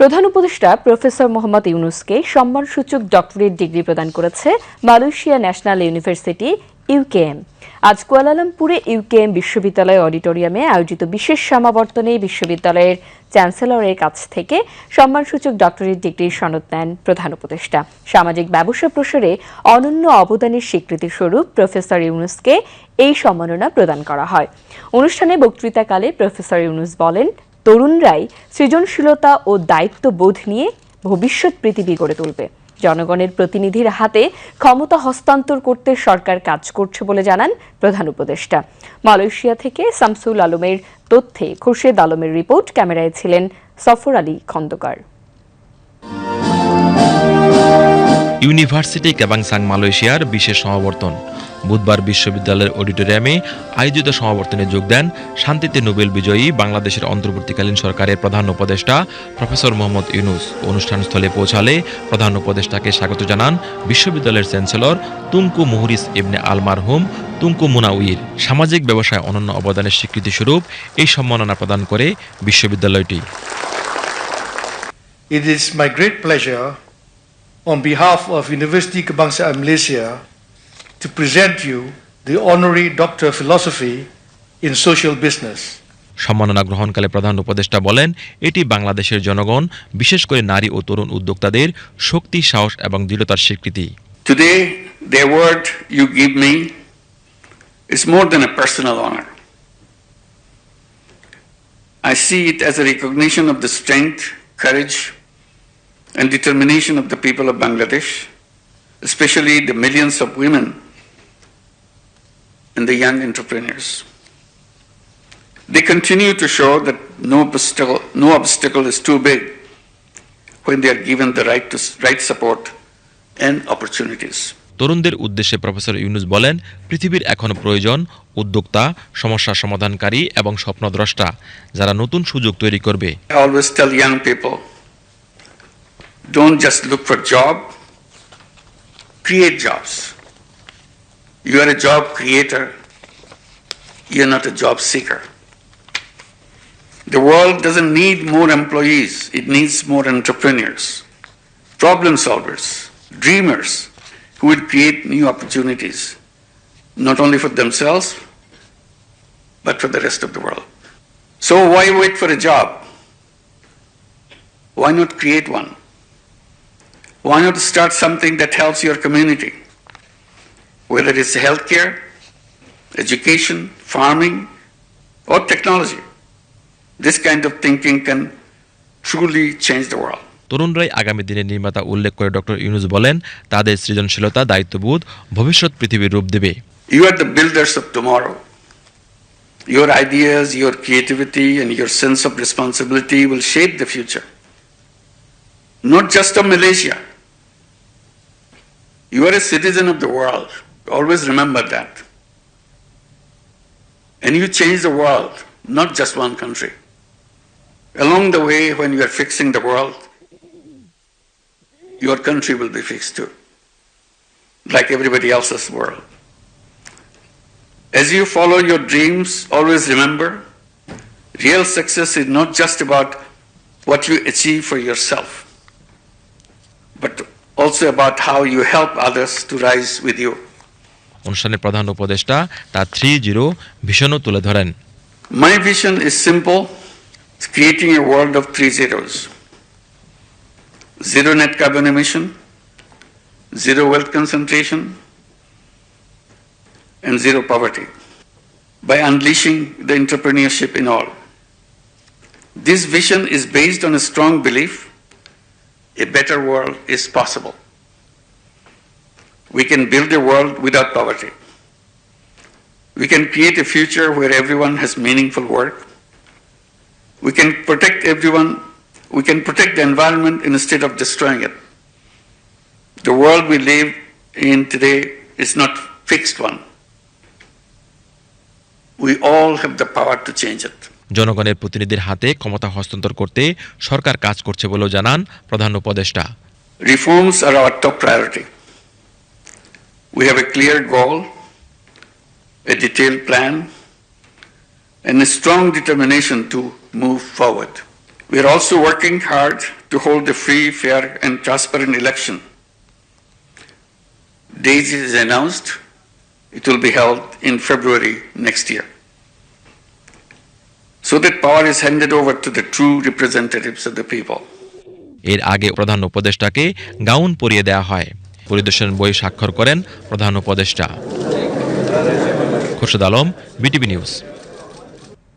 প্রধান উপদেষ্টা প্রফেসর মোহাম্মদ ইউনুসকে সম্মানসূচক ডক্টরেট ডিগ্রি প্রদান করেছে মালয়েশিয়া ন্যাশনাল ইউনিভার্সিটি, ইউকেএম। আজ কুয়ালালামপুরে ইউকেএম বিশ্ববিদ্যালয় অডিটোরিয়ামে আয়োজিত বিশেষ সমাবর্তনে বিশ্ববিদ্যালয়ের চ্যান্সেলরের কাছ থেকে সম্মানসূচক ডক্টরেট ডিগ্রির সনদ নেন প্রধান উপদেষ্টা। সামাজিক ব্যবসা প্রসারে অনন্য অবদানের স্বীকৃতি স্বরূপ প্রফেসর ইউনুসকে এই সম্মাননা প্রদান করা হয়। অনুষ্ঠানে বক্তৃতাকালে প্রফেসর ইউনুস বলেন তরুণরাই সৃজনশীলতা ও দায়িত্ববোধ নিয়ে ভবিষ্যৎ পৃথিবী গড়ে তুলবে। জনগণের প্রতিনিধির হাতে ক্ষমতা হস্তান্তর করতে সরকার কাজ করছে বলে জানান প্রধান উপদেষ্টা। মালয়েশিয়া থেকে শামসুল আলমের তথ্যে খুরশেদ আলমের রিপোর্ট, ক্যামেরায় ছিলেন সফর আলী খন্দকার। ইউনিভার্সিটি কেবাংসাং মালয়েশিয়ার বিশেষ সমাবর্তন। বুধবার বিশ্ববিদ্যালয়ের অডিটোরিয়ামে আয়োজিত সমাবর্তনে যোগ দেন শান্তিতে নোবেল বিজয়ী বাংলাদেশের অন্তর্বর্তীকালীন সরকারের প্রধান উপদেষ্টা প্রফেসর মোহাম্মদ ইউনুস। অনুষ্ঠানস্থলে পৌঁছালে প্রধান উপদেষ্টাকে স্বাগত জানান বিশ্ববিদ্যালয়ের চ্যান্সেলর তুঙ্কু মুহুরিস ইবনে আল মারহুম তুঙ্কু মুনাউইর সামাজিক ব্যবসায় অনন্য অবদানের স্বীকৃতিস্বরূপ এই সম্মাননা প্রদান করে বিশ্ববিদ্যালয়টি। It is my great pleasure, on behalf of University Kebangsaan Malaysia to present you the honorary Doctor of Philosophy in Social Business. সম্মাননা গ্রহণকালে প্রধান উপদেষ্টা বলেন এটি বাংলাদেশের জনগণ বিশেষ করে নারী ও তরুণ উদ্যোক্তাদের শক্তি সাহস এবং দৃঢ়তার স্বীকৃতি today the award you give me is more than a personal honour I see it as a recognition of the strength courage and determination of the people of Bangladesh, especially the millions of women and the young entrepreneurs. They continue to show that no obstacle, no obstacle is too big when they are given the right, to, right support and opportunities. তরুণদের উদ্দেশ্যে professor Yunus বলেন পৃথিবীর এখন প্রয়োজন উদ্যোক্তা সমস্যা সমাধানকারী এবং স্বপ্নদ্রষ্টা যারা নতুন সুযোগ তৈরি করবে always tell young people don't just look for job, create jobs. You are a job creator, you're not a job seeker. The world doesn't need more employees, it needs more entrepreneurs, problem solvers, dreamers who will create new opportunities, not only for themselves, but for the rest of the world. So why wait for a job? Why not create one? Why not start something that helps your community? Whether it's healthcare, education, farming, or technology. This kind of thinking can truly change the world. তরুণরাই আগামী দিনের নির্মাতা উল্লেখ করে doctor Yunus বলেন তাদের সৃজনশীলতা দায়িত্ববোধ ভবিষ্যৎ পৃথিবীর রূপ দেবে You are the builders of tomorrow. Your ideas, your creativity, and your sense of responsibility will shape the future. Not just of Malaysia. you are a citizen of the world. Always remember that. And you change the world, not just one country. Along the way, when you are fixing the world, your country will be fixed too, like everybody else's world. As you follow your dreams, always remember real success is not just about what you achieve for yourself, but also about how you help others to rise with you. অনুষ্ঠানে প্রধান উপদেষ্টা তার three zero ভিশনও তুলে ধরেন My vision is simple it's creating a world of three zeros zero net carbon emission, zero wealth concentration, and zero poverty by unleashing the entrepreneurship in all. This vision is based on a strong belief a better world is possible. We can build a world without poverty. We can create a future where everyone has meaningful work. We can protect everyone, we can protect the environment instead of destroying it. The world we live in today is not fixed one. We all have the power to change it. জনগণের প্রতিনিধির হাতে ক্ষমতা হস্তান্তর করতে সরকার কাজ করছে বলেও জানান প্রধান উপদেষ্টা Reforms are our top priority. We have a clear goal, a detailed plan, and a strong determination to move forward. We are also working hard to hold a free, fair, and transparent election. Dates is announced. It will be held in February next year. So that power is handed over to the true representatives of the people. এর আগে প্রধান উপদেষ্টাকে gown পরিয়ে দেওয়া হয়। পরিদর্শন বই স্বাক্ষর করেন প্রধান উপদেষ্টা। Khorshed Alam, BTV news.